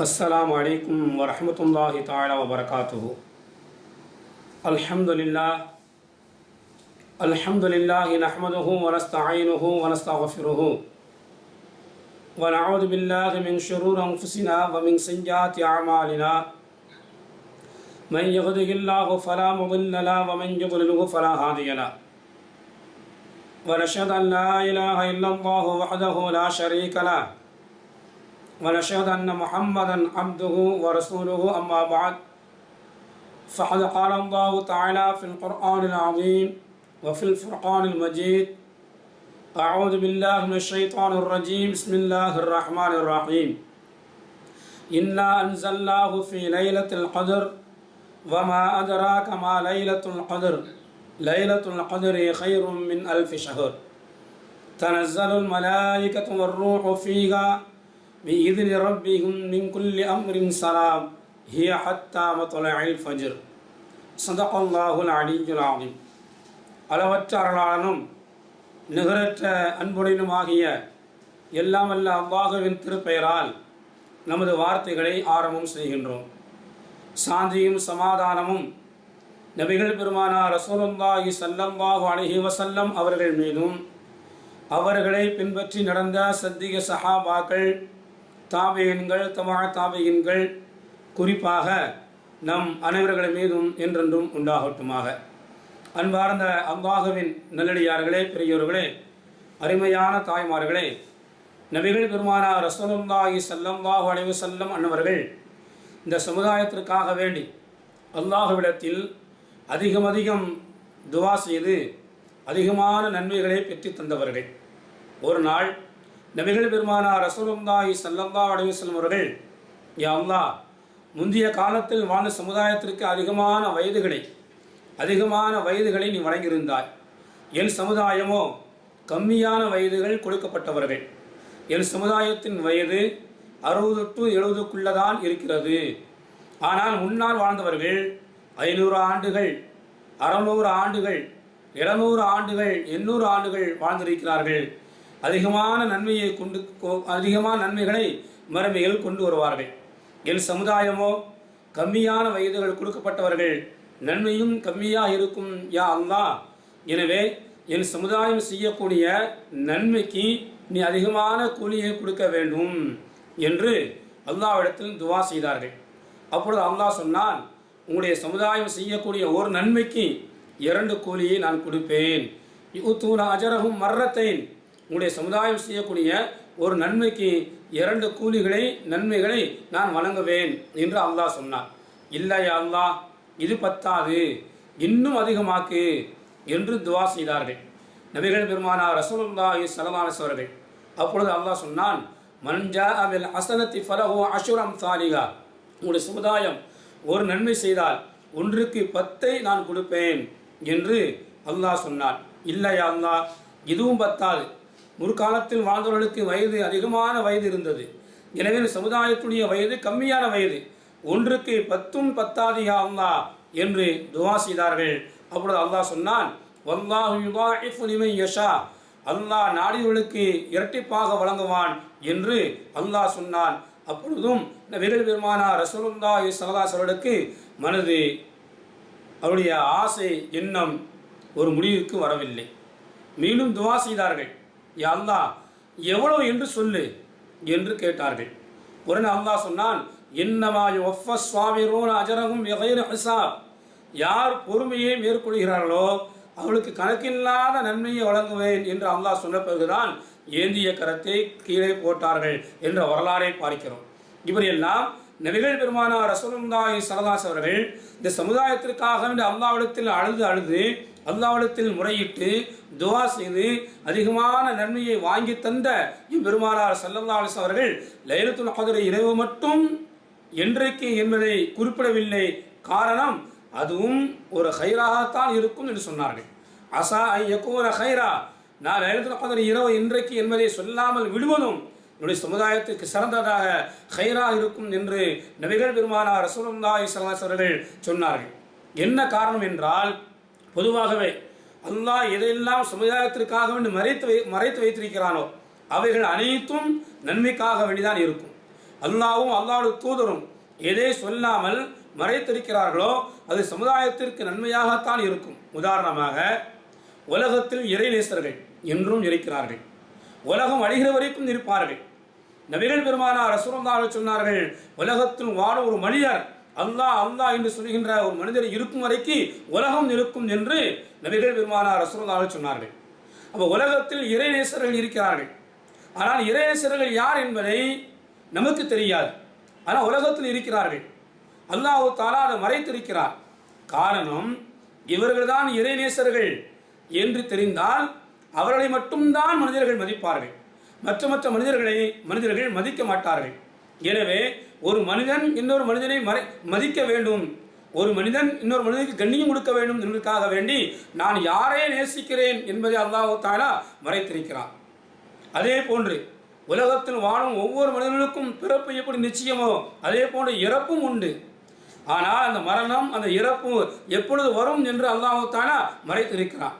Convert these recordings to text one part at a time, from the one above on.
السلام عليكم ورحمة الله تعالى وبركاته. الحمد لله. الحمد لله نحمده ونستعينه ونستغفره. ونعوذ بالله من شرور أنفسنا ومن سيئات أعمالنا. من يهده الله فلا مضل له ومن يضلله فلا هادي له. ونشهد أن لا إله إلا الله وحده لا شريك له. ونشهد أن محمدا عبده ورسوله أما بعد. فقد قال الله تعالى في القرآن العظيم وفي الفرقان المجيد أعوذ بالله من الشيطان الرجيم بسم الله الرحمن الرحيم. إنا أنزلناه في ليلة القدر وما أدراك ما ليلة القدر. ليلة القدر خير من ألف شهر. تنزل الملائكة والروح فيها بإذن ربهم من كل أمر سلام هي حتى مطلع الفجر صدق الله العلي العظيم அளவற்ற அருளாளனும் நிகரற்ற அன்புடனுமாகிய எல்லாம் அல்ல அல்லாஹுவின் திருப்பெயரால் நமது வார்த்தைகளை ஆரம்பம் செய்கின்றோம் சாந்தியும் சமாதானமும் நபிகள் பெருமானார் ரசூலுல்லாஹி ஸல்லல்லாஹு அலைஹி வஸல்லம் அவர்கள் மீதும் அவர்களை பின்பற்றி நடந்த சத்திய சஹாபாக்கள் தாபேயன்கள் தமா தாபேயன்கள் குறிப்பாக நம் அனைவர்கள் மீதும் என்றென்றும் உண்டாகட்டுமாக. அன்பார்ந்த அல்லாஹுவின் நல்லடியார்களே பெரியோர்களே அருமையான தாய்மார்களே நபிகள் பெருமானா ரசூலுல்லாஹி சல்லம்பாஹு அலைவு செல்லம் அன்னவர்கள் இந்த சமுதாயத்திற்காக வேண்டி அல்லாஹுவிடத்தில் அதிகம் அதிகம் துவா செய்து அதிகமான நன்மைகளை பெற்று தந்தவர்கள். ஒரு நாள் நபிகள் பெருமானா ரசூலுல்லாஹி ஸல்லல்லாஹு அலைஹி அவர்கள் யாவ்லா முந்தைய காலத்தில் வாழ்ந்த சமுதாயத்திற்கு அதிகமான வயதுகளை அதிகமான வயதுகளை நீ வழங்கியிருந்தாய். என் சமுதாயமோ கம்மியான வயதுகள் கொடுக்கப்பட்டவர்கள். என் சமுதாயத்தின் வயது அறுபது டு எழுபதுக்குள்ளதான் இருக்கிறது. ஆனால் முன்னால் வாழ்ந்தவர்கள் ஐநூறு ஆண்டுகள் அறநூறு ஆண்டுகள் எழுநூறு ஆண்டுகள் எண்ணூறு ஆண்டுகள் வாழ்ந்திருக்கிறார்கள். அதிகமான நன்மையை கொண்டு அதிகமான நன்மைகளை மருமைகள் கொண்டு வருவார்கள். என் சமுதாயமோ கம்மியான வயதுகள் கொடுக்கப்பட்டவர்கள் நன்மையும் கம்மியாக இருக்கும் யா அல்லா. எனவே என் சமுதாயம் செய்யக்கூடிய நன்மைக்கு நீ அதிகமான கூலியை கொடுக்க வேண்டும் என்று அல்லாவிடத்தில் துவா செய்தார்கள். அப்பொழுது அல்லாஹ் சொன்னான் உங்களுடைய சமுதாயம் செய்யக்கூடிய ஒரு நன்மைக்கு இரண்டு கூலியை நான் கொடுப்பேன். யூத்தூன அஜரகும் மர்ரத்தைன். உங்களுடைய சமுதாயம் செய்யக்கூடிய ஒரு நன்மைக்கு இரண்டு கூலிகளை நன்மைகளை நான் வழங்குவேன் என்று அல்லாஹ் சொன்னான். இல்லை அல்லாஹ் இது பத்தாது இன்னும் அதிகமாக்கு என்று துவா செய்தார்கள். நபிகள் பெருமானார் ரசூலுல்லாஹி ஸல்லல்லாஹு அவர்கள் அப்பொழுது அல்லாஹ் சொன்னான் மன்ஜா அவில் அசனத்தி ஃபலஹு அஷுரம் சாலிகா உங்களுடைய சமுதாயம் ஒரு நன்மை செய்தால் ஒன்றுக்கு பத்தை நான் கொடுப்பேன் என்று அல்லாஹ் சொன்னான். இல்லையா அல்லாஹ் இதுவும் பத்தாது முற்காலத்தில் வாழ்ந்தவர்களுக்கு வயது அதிகமான வயது இருந்தது. எனவே சமுதாயத்துடைய வயது கம்மியான வயது. ஒன்றுக்கு பத்தும் பத்தாதியா அல்லா என்று துவா செய்தார்கள். அப்பொழுது அல்லாஹ் சொன்னான் யஷா. அல்லாஹ் நாடியவர்களுக்கு இரட்டிப்பாக வழங்குவான் என்று அல்லாஹ் சொன்னான். அப்பொழுதும் விரல் பெருமானா ரசூலுல்லா சலதாசர்களுக்கு மனது அவருடைய ஆசை எண்ணம் ஒரு முடிவுக்கு வரவில்லை. மீண்டும் துவா செய்தார்கள். யா எவ்வளவு என்று சொல்லு என்று கேட்டார்கள். உடனே அல்லாஹ் சொன்னான் அஜரகும் யார் பொறுமையை மேற்கொள்கிறார்களோ அவளுக்கு கணக்கில்லாத நன்மையை வழங்குவேன் என்று அல்லாஹ் சொன்ன பிறகுதான் ஏந்திய கரத்தை கீழே போட்டார்கள் என்ற வரலாறை பார்க்கிறோம். இப்படியெல்லாம் நபிகள் பெருமானார் ரசூலுல்லாஹி சரதாஸ் அவர்கள் இந்த சமுதாயத்திற்காக வேண்டிய அல்லாவிடத்தில் அழுது அழுது அல்லாவிடத்தில் முறையிட்டு துவா செய்து அதிகமான நன்மையை வாங்கி தந்த இம்பெருமானார் சல்லல்லா அவர்கள் லைலத்துல் கதிரை இரவு மட்டும் என்றைக்கு என்பதை குறிப்பிடவில்லை. காரணம் அதுவும் ஒரு ஹைராகத்தான் இருக்கும் என்று சொன்னார்கள். அசா ஐ ஹைரா நான் லைலத்துல் கதிரை இரவு இன்றைக்கு என்பதை சொல்லாமல் விடுவதும் என்னுடைய சமுதாயத்துக்கு சிறந்ததாக ஹைரா இருக்கும் என்று நபிகள் பெருமானார் ரசூலுல்லாஹி ஸல்லல்லாஹு அவர்கள் சொன்னார்கள். என்ன காரணம் என்றால் பொதுவாகவே அல்லாஹ் எதையெல்லாம் சமுதாயத்திற்காக வேண்டி மறைத்து வை மறைத்து வைத்திருக்கிறானோ அவைகள் அனைத்தும் நன்மைக்காக வேண்டிதான் இருக்கும். அல்லாவும் அல்லாவோட தூதரும் எதை சொல்லாமல் மறைத்திருக்கிறார்களோ அது சமுதாயத்திற்கு நன்மையாகத்தான் இருக்கும். உதாரணமாக உலகத்தில் இறைநேசர்கள் என்றும் இருக்கிறார்கள். உலகம் அழிகிற வரைக்கும் இருப்பார்கள். நபிகள் பெருமானார் ரசூலுல்லாஹி சொன்னார்கள் உலகத்தில் வாழும் ஒரு மனிதர் அல்லாஹ் அல்லாஹ் என்று சொல்கின்ற ஒரு மனிதர் இருக்கும் வரைக்கு உலகம் இருக்கும் என்று நபிகள் பெருமானார் ரசூலுல்லாஹி சொன்னார்கள். அப்போ உலகத்தில் இறைநேசர்கள் இருக்கிறார்கள். ஆனால் இறைநேசர்கள் யார் என்பதை நமக்கு தெரியாது. ஆனால் உலகத்தில் இருக்கிறார்கள். அல்லாஹ் தாலா அதை மறைத்திருக்கிறார். காரணம் இவர்கள்தான் இறைநேசர்கள் என்று தெரிந்தால் அவர்களை மட்டும்தான் மனிதர்கள் மதிப்பார்கள். மற்ற மற்ற மனிதர்களை மனிதர்கள் மதிக்க மாட்டார்கள். எனவே ஒரு மனிதன் இன்னொரு மனிதனை மறை மதிக்க வேண்டும். ஒரு மனிதன் இன்னொரு மனிதனுக்கு கண்ணியம் கொடுக்க வேண்டும் என்பதற்காக வேண்டி நான் யாரை நேசிக்கிறேன் என்பதை அல்லாஹு தாலா மறைத்திருக்கிறான். அதே போன்று உலகத்தில் வாழும் ஒவ்வொரு மனிதனுக்கும் பிறப்பு எப்படி நிச்சயமோ அதே போன்று இறப்பும் உண்டு. ஆனால் அந்த மரணம் அந்த இறப்பு எப்பொழுது வரும் என்று அல்லாஹு தாலா மறைத்திருக்கிறான்.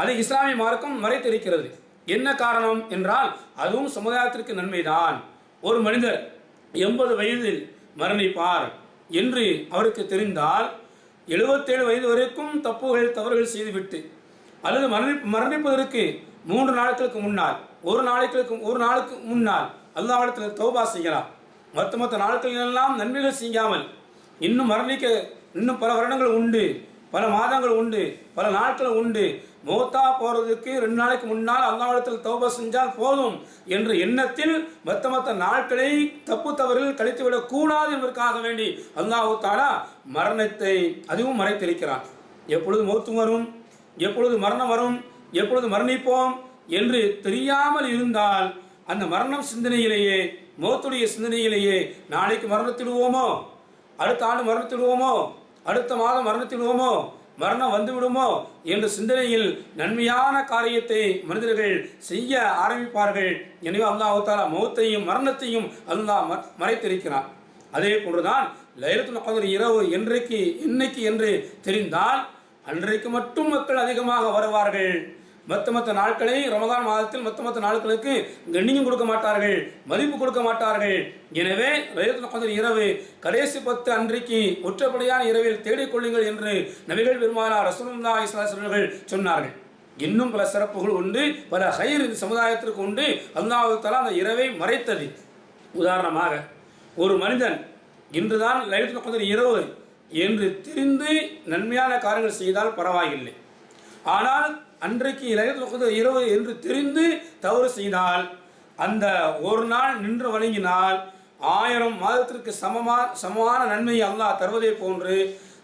அது இஸ்லாமிய மார்க்கம் மறைத்திருக்கிறது. என்ன காரணம் என்றால் அதுவும் சமுதாயத்திற்கு நன்மைதான். ஒரு மனிதர் எண்பது வயதில் மரணிப்பார் என்று அவருக்கு தெரிந்தால் எழுபத்தேழு வயது வரைக்கும் தப்புகள் தவறுகள் செய்துவிட்டு அல்லது மரணி மரணிப்பதற்கு மூன்று நாட்களுக்கு முன்னால் ஒரு நாளைக்கு ஒரு நாளுக்கு முன்னால் அல்லாவிடத்தில் தௌபா செய்யலாம். மற்ற மற்ற நாட்களிலெல்லாம் நன்மைகள் செய்யாமல் இன்னும் மரணிக்க இன்னும் பல வருடங்கள் உண்டு பல மாதங்கள் உண்டு பல நாட்கள் உண்டு. மௌத்தா போறதுக்கு ரெண்டு நாளைக்கு முன்னால் அல்லாவிடத்தில் தௌபா செஞ்சால் போதும் என்ற எண்ணத்தில் மற்ற மற்ற நாட்களை தப்பு தவறில் கழித்துவிடக் கூடாது என்பதற்காக வேண்டி அல்லாஹு தாலா மரணத்தை அதுவும் மறைத்திருக்கிறான். எப்பொழுது மௌத்து வரும் எப்பொழுது மரணம் வரும் எப்பொழுது மரணிப்போம் என்று தெரியாமல் இருந்தால் அந்த மரணம் சிந்தனையிலேயே மௌத்துடைய சிந்தனையிலேயே நாளைக்கு மரணத்திடுவோமோ? அடுத்த ஆண்டு மரணத்திடுவோமோ? அடுத்த மாதம் மரணத்திடுவோமோ? மரணம் வந்து விடுமோ என்ற சிந்தனையில் நன்மையான காரியத்தை மனிதர்கள் செய்ய ஆரம்பிப்பார்கள். எனவே அல்லாஹ் தாலா மௌத்தையும் மரணத்தையும் அல்லாஹ் ம- மறைத்திருக்கிறான். அதே போன்றுதான் லைலத்துல் கதர் இரவு என்றைக்கு என்னைக்கு என்று தெரிந்தால் அன்றைக்கு மட்டும் மக்கள் அதிகமாக வருவார்கள். மற்ற மற்ற நாட்களை ரமதான் மாதத்தில் மற்ற மற்ற நாட்களுக்கு கண்ணியம் கொடுக்க மாட்டார்கள் மதிப்பு கொடுக்க மாட்டார்கள். எனவே லைலத்துல் கதர் இரவு கடைசி பத்து அன்றைக்கு ஒற்றப்படையான இரவில் தேடிக்கொள்ளுங்கள் என்று நபிகள் பெருமானார் ரசூலுல்லாஹி இஸ்லாசர்கள் சொன்னார்கள். இன்னும் பல சிறப்புகள் உண்டு பல ஹைர் இந்த சமுதாயத்திற்கு உண்டு. அல்லாஹ் தஆலா அந்த இரவை மறைத்தது. உதாரணமாக ஒரு மனிதன் இன்றுதான் லயத்து கதர் இரவு என்று தெரிந்து நன்மையான காரியங்கள் செய்தால் பரவாயில்லை. ஆனால் அன்றைக்கு லைலத்துல் இரவு என்று தெரிந்து தவறு செய்தால் அந்த ஒரு நாள் நின்று வழங்கினால் ஆயிரம் மாதத்திற்கு சமமா சமமான நன்மையை அல்லாஹ் தருவதை போன்று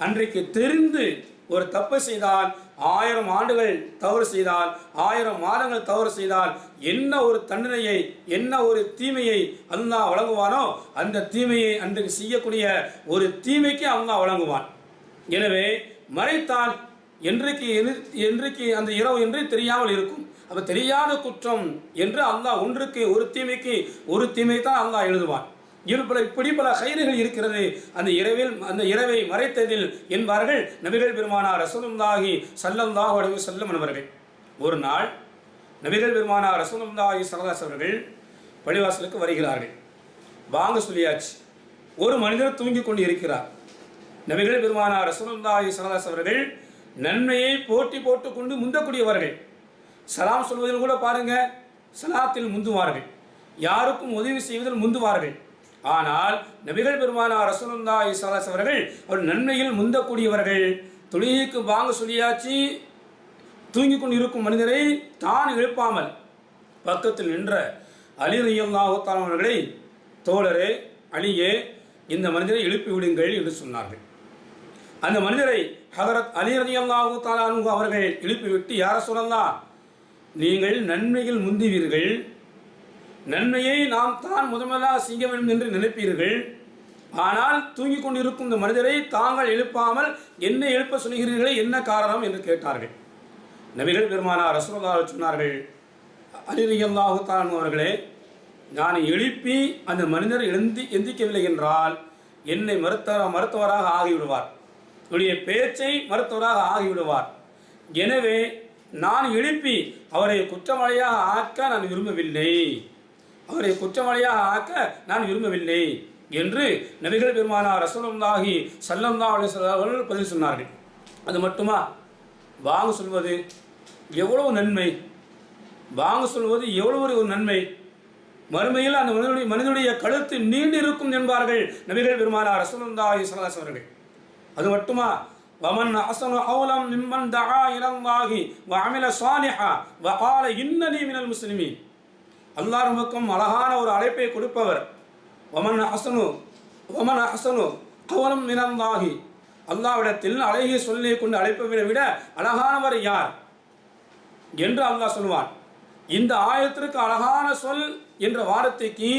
அன்றைக்கு தெரிந்து ஒரு தப்பு செய்தால் ஆயிரம் ஆண்டுகள் தவறு செய்தால் ஆயிரம் மாதங்கள் தவறு செய்தால் என்ன ஒரு தண்டனையை என்ன ஒரு தீமையை அல்லாஹ் வழங்குவானோ அந்த தீமையை அன்றைக்கு செய்யக்கூடிய ஒரு தீமைக்கு அல்லாஹ் வழங்குவான். எனவே மறைத்தால் என்றைக்கு என்றைக்கு அந்த இரவு என்று தெரியாமல் இருக்கும். அப்போ தெரியாத குற்றம் என்று அல்லாஹ் ஒன்றுக்கு ஒரு தீமைக்கு ஒரு தீமை தான் அல்லாஹ் எழுதுவான். இருப்பல இப்படி பல கயிறுகள் இருக்கிறது. அந்த இரவில் அந்த இரவை மறைத்ததில் என்பார்கள் நபிகள் பெருமானார் ரசூலுல்லாஹி ஸல்லல்லாஹு அலைஹி வஸல்லம் அவர்கள். ஒரு நாள் நபிகள் பெருமானார் ரசூலுல்லாஹி சரதாஸ் அவர்கள் பள்ளிவாசலுக்கு வருகிறார்கள். வாங்க சொல்லியாச்சு. ஒரு மனிதர் தூங்கிக் கொண்டு இருக்கிறார் நபிகள் பெருமானார் ரசூலுல்லாஹி சரதாஸ் அவர்கள் நன்மையை போட்டி போட்டுக்கொண்டு முந்தக்கூடியவர்கள். சலாம் சொல்வதில் கூட பாருங்க சலாத்தில் முந்துவார்கள். யாருக்கும் உதவி செய்வதில் முந்துவார்கள். ஆனால் நபிகள் பெருமானார் ரசூலுல்லாஹி ஸல்லல்லாஹு அவர்கள் ஒரு நன்மையில் முந்தக்கூடியவர்கள். தொழுகைக்கு வாங்க சொல்லியாச்சு தூங்கிக் கொண்டு இருக்கும் மனிதரை தான் எழுப்பாமல் பக்கத்தில் நின்ற அலி ரய்யல்லாஹு அவர்களை தோழரே அலியே இந்த மனிதரை எழுப்பி விடுங்கள் என்று சொன்னார்கள். அந்த மனிதரை ஹதரத் அலி ரலியல்லாஹு தாலானு அவர்கள் எழுப்பிவிட்டு யார சொல்லலாம் நீங்கள் நன்மையில் முந்துவீர்கள். நன்மையை நாம் தான் முதன்முதலாக செய்ய வேண்டும் என்று நினைப்பீர்கள். ஆனால் தூங்கிக் கொண்டிருக்கும் இந்த மனிதரை தாங்கள் எழுப்பாமல் என்ன எழுப்ப சொல்கிறீர்களே என்ன காரணம்? என்று கேட்டார்கள். நபிகள் பெருமானார் ரசூலுல்லாஹ் சொன்னார்கள் அலிரியல்லாஹு தாலானு அவர்களே நான் எழுப்பி அந்த மனிதர் எழுந்தி எந்திக்கவில்லை என்றால் என்னை மருத்துவ மருத்துவராக ஆகிவிடுவார். என்னுடைய பேச்சை மருத்துவராக ஆகிவிடுவார். எனவே நான் எழுப்பி அவரை குற்றவாளியாக ஆக்க நான் விரும்பவில்லை. அவரை குற்றவாளியாக ஆக்க நான் விரும்பவில்லை என்று நபிகள் பெருமானார் ரசூலுல்லாஹி சல்லந்தா அலைஹி அவர்கள் பதில் சொன்னார்கள். அது மட்டுமா? வாங்க சொல்வது எவ்வளவு நன்மை. வாங்க சொல்வது எவ்வளவு ஒரு நன்மை. மறுமையில் அந்த மனிதனுடைய மனிதனுடைய கழுத்து நீண்டிருக்கும் என்பார்கள் நபிகள் பெருமானார் ரசூலுல்லாஹி ஸல்லல்லாஹு அவர்கள். அது மட்டுமா? வமன் அசனு அவுலம் மிம்மன் தஆ இலல்லாஹி சுவானிஹா வ வகால இன்னனி மினல் முஸ்லிமீன். அல்லாஹ் பக்கம் அழகான ஒரு அழைப்பை கொடுப்பவர். வமன் அசனு வமன் அசனு கவலம் நிலந்தாகி அல்லாவிடத்தில் அழகிய சொல்லை கொண்டு அழைப்பவரை விட அழகானவர் யார்? என்று அல்லாஹ் சொல்லுவான். இந்த ஆயத்திற்கு அழகான சொல் என்ற வார்த்தைக்கு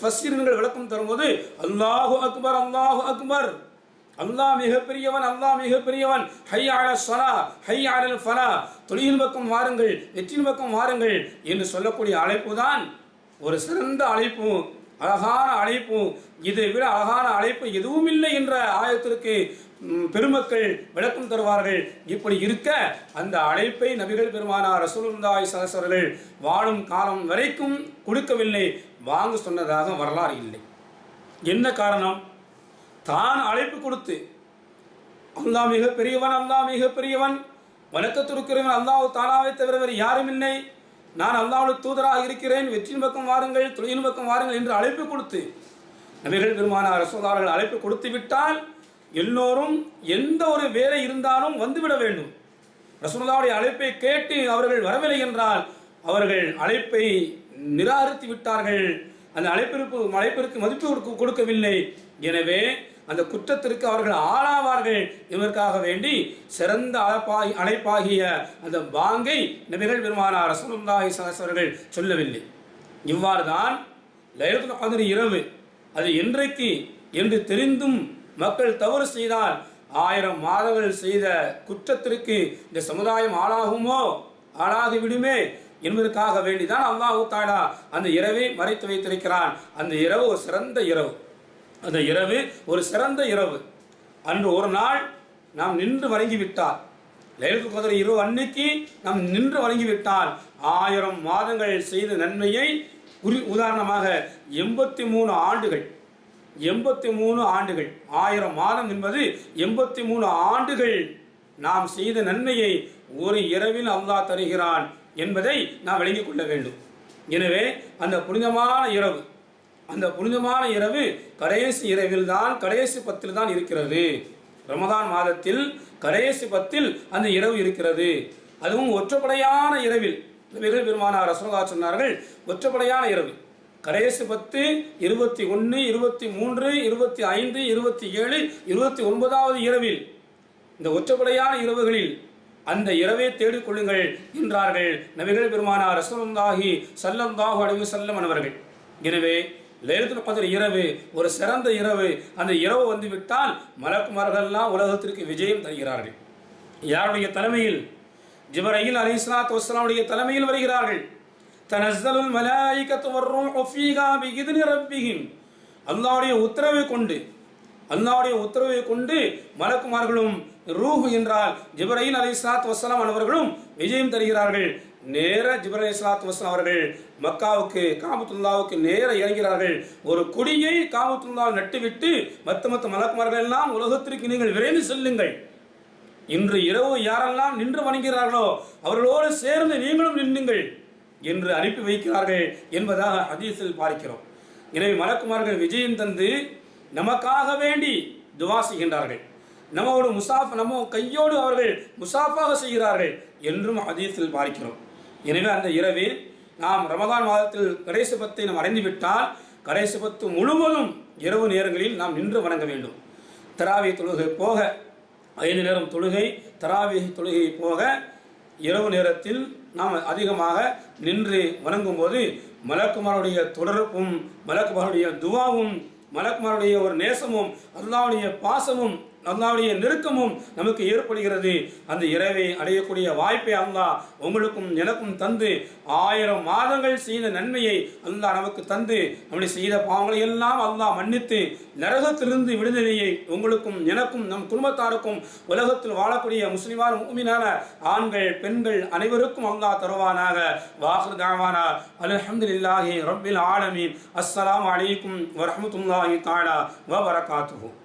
ஃபஸ்ஸீர்கள் விளக்கம் தரும்போது அல்லாஹு அக்பர் அல்லாஹு அக்பர். அல்லாஹ் மிகப்பெரியவன் அல்லாஹ் மிகப்பெரியவன். ஹை அல சலா ஹை அலல் ஃபலா. தொழில் பக்கம் வாருங்கள் வெற்றியின் பக்கம் வாருங்கள் என்று சொல்லக்கூடிய அழைப்பு தான் ஒரு சிறந்த அழைப்பும் அழகான அழைப்பும் இதை விட அழகான அழைப்பு எதுவும் இல்லை என்ற ஆயத்திற்கு பெருமக்கள் விளக்கம் தருவார்கள். இப்படி இருக்க அந்த அழைப்பை நபிகள் பெருமானார் ரசூலுந்தாய் ஸல்லல்லாஹு வாழும் காலம் வரைக்கும் கொடுக்கவில்லை. வாங்க சொன்னதாக வரலாறு இல்லை. என்ன காரணம்? தான் அழைப்பு கொடுத்து அல்லாஹ் மிக பெரியவன் அல்லாஹ் மிக பெரியவன் வணக்கத்திற்கிறவன் அல்லாஹ் தானாவை தவிர வேறு யாரும் இல்லை. நான் அல்லாஹ்வுடைய தூதராக இருக்கிறேன் வெற்றியின் பக்கம் வாருங்கள் தொழிலின் பக்கம் வாருங்கள் என்று அழைப்பு கொடுத்து நபிகள் பெருமான அரசோதாரர்கள் அழைப்பு கொடுத்து விட்டால் எல்லோரும் எந்த ஒரு வேலை இருந்தாலும் வந்துவிட வேண்டும். ரசோதாவுடைய அழைப்பை கேட்டு அவர்கள் வரவில்லை என்றால் அவர்கள் அழைப்பை நிராகரித்து விட்டார்கள். அந்த அழைப்பிற்கு அழைப்பிற்கு மதிப்பு கொடுக்கவில்லை. எனவே அந்த குற்றத்திற்கு அவர்கள் ஆளாவார்கள் இவருக்காக வேண்டி சிறந்த அழைப்பாகி அழைப்பாகிய அந்த பாங்கை நபிகள் பெருமானார் ரசூலுல்லாஹி ஸல்லல்லாஹு சொல்லவில்லை. இவ்வாறு தான் லைலத்துல் கத்ர் இரவு அது என்றைக்கு என்று தெரிந்தும் மக்கள் தவறு செய்தால் ஆயிரம் மாதங்கள் செய்த குற்றத்திற்கு இந்த சமுதாயம் ஆளாகுமோ ஆளாகி விடுமே என்பதற்காக வேண்டிதான் அல்லாஹு தாடா அந்த இரவை மறைத்து வைத்திருக்கிறான். அந்த இரவு ஒரு சிறந்த இரவு. அந்த இரவு ஒரு சிறந்த இரவு. அன்று ஒரு நாள் நாம் நின்று வணங்கிவிட்டால் லைலத்துல் கத்ர் இரவு அன்னைக்கு நாம் நின்று வணங்கிவிட்டால் ஆயிரம் மாதங்கள் செய்த நன்மையை உரி உதாரணமாக எண்பத்தி மூணு ஆண்டுகள் எண்பத்தி மூணு ஆண்டுகள் ஆயிரம் மாதம் என்பது எண்பத்தி மூணு ஆண்டுகள் நாம் செய்த நன்மையை ஒரு இரவில் அல்லாஹ் தருகிறான் என்பதை நாம் விளங்கிக் கொள்ள வேண்டும். எனவே அந்த புனிதமான இரவு அந்த புனிதமான இரவு கடைசி இரவில் தான் கடைசி பத்தில் தான் இருக்கிறது. ரமதான் மாதத்தில் கடைசி பத்தில் அந்த இரவு இருக்கிறது. அதுவும் ஒற்றைப்படையான இரவில். நபிகள் பெருமானார் ரசோகா சொன்னார்கள் ஒற்றைப்படையான இரவு. கடைசி பத்து இருபத்தி ஒன்று இருபத்தி மூன்று இருபத்தி ஐந்து இருபத்தி ஏழு இருபத்தி ஒன்பதாவது இரவில். இந்த ஒற்றைப்படையான இரவுகளில் அந்த இரவை தேடிக்கொள்ளுங்கள் என்றார்கள் நபிகள் பெருமானார் ரசூலுல்லாஹி சல்லந்தாகு அலைஹி செல்லம் அவர்கள். எனவே லைலத்துல் கத்ர் இரவு ஒரு சிறந்த இரவு. அந்த இரவு வந்து விட்டால் மலக்குமார்கள்லாம் உலகத்திற்கு விஜயம் தருகிறார்கள். யாருடைய தலைமையில்? ஜிப்ரையில் அலைஹிஸ்ஸலாத்து வஸ்லாமுடைய தலைமையில் வருகிறார்கள். தனஸ்ஸலுல் மலாய்க்கத்து வர்றோம் ஃபீஹா பிஇذن ரப்பிஹிம். அல்லாஹ்வுடைய உத்தரவை கொண்டு அல்லாவுடைய உத்தரவை கொண்டு மலக்குமார்களும் ரூஹ் என்றால் ஜிபரையில் அலி இஸ்லாத் வஸ்ஸலாம் அவர்களும் விஜயம் தருகிறார்கள். நேர ஜிப்ரைல் அலைஹிஸ்ஸலாத்து வஸ்ஸலாம் அவர்கள் மக்காவுக்கு காமத்துல்லாவுக்கு நேர இறங்கிறார்கள் ஒரு குடியை காமத்துல்லா நட்டுவிட்டு மத்த மத்த மலக்குமார்கள் எல்லாம் உலகத்திற்கு நீங்கள் விரைந்து செல்லுங்கள். இன்று இரவு யாரெல்லாம் நின்று வணங்குகிறார்களோ அவர்களோடு சேர்ந்து நீங்களும் நின்றுங்கள் என்று அனுப்பி வைக்கிறார்கள் என்பதாக ஹதீஸில் பார்க்கிறோம். எனவே மலக்குமார்கள் விஜயம் தந்து நமக்காக வேண்டி துவா செய்கின்றார்கள். நம்மோடு முசாஃப் நம்ம கையோடு அவர்கள் முசாஃபாக செய்கிறார்கள் என்றும் ஹதீஸில் பார்க்கிறோம். எனவே அந்த இரவில் நாம் ரமதான் மாதத்தில் கடைசி பத்தை நாம் அடைந்துவிட்டால் கடைசி பத்து முழுவதும் இரவு நேரங்களில் நாம் நின்று வணங்க வேண்டும். தராவி தொழுகை போக ஐந்து நேரம் தொழுகை தராவி தொழுகை போக இரவு நேரத்தில் நாம் அதிகமாக நின்று வணங்கும் போது மலக்குமாருடைய தொடர்பும் மலக்குமாருடைய துவாவும் மலக்குமாருடைய ஒரு நேசமும் அல்லாவுடைய பாசமும் அல்லாவுடைய நெருக்கமும் நமக்கு ஏற்படுகிறது. அந்த இரவை அடையக்கூடிய வாய்ப்பை அல்லா உங்களுக்கும் எனக்கும் தந்து ஆயிரம் மாதங்கள் செய்த நன்மையை அல்லா நமக்கு தந்து நம்முடைய செய்த பாவங்களை எல்லாம் அல்லா மன்னித்து நரகத்திலிருந்து விடுதலையை உங்களுக்கும் எனக்கும் நம் குடும்பத்தாருக்கும் உலகத்தில் வாழக்கூடிய முஸ்லிமான உண்மையான ஆண்கள் பெண்கள் அனைவருக்கும் அல்லா தருவானாக. வாஹர் தாவானா. அல்ஹம்துலில்லாஹி ரப்பில் ஆலமீன். அஸ்ஸலாம் அலைக்கும் வரமத்துல்லாஹி தாலா வ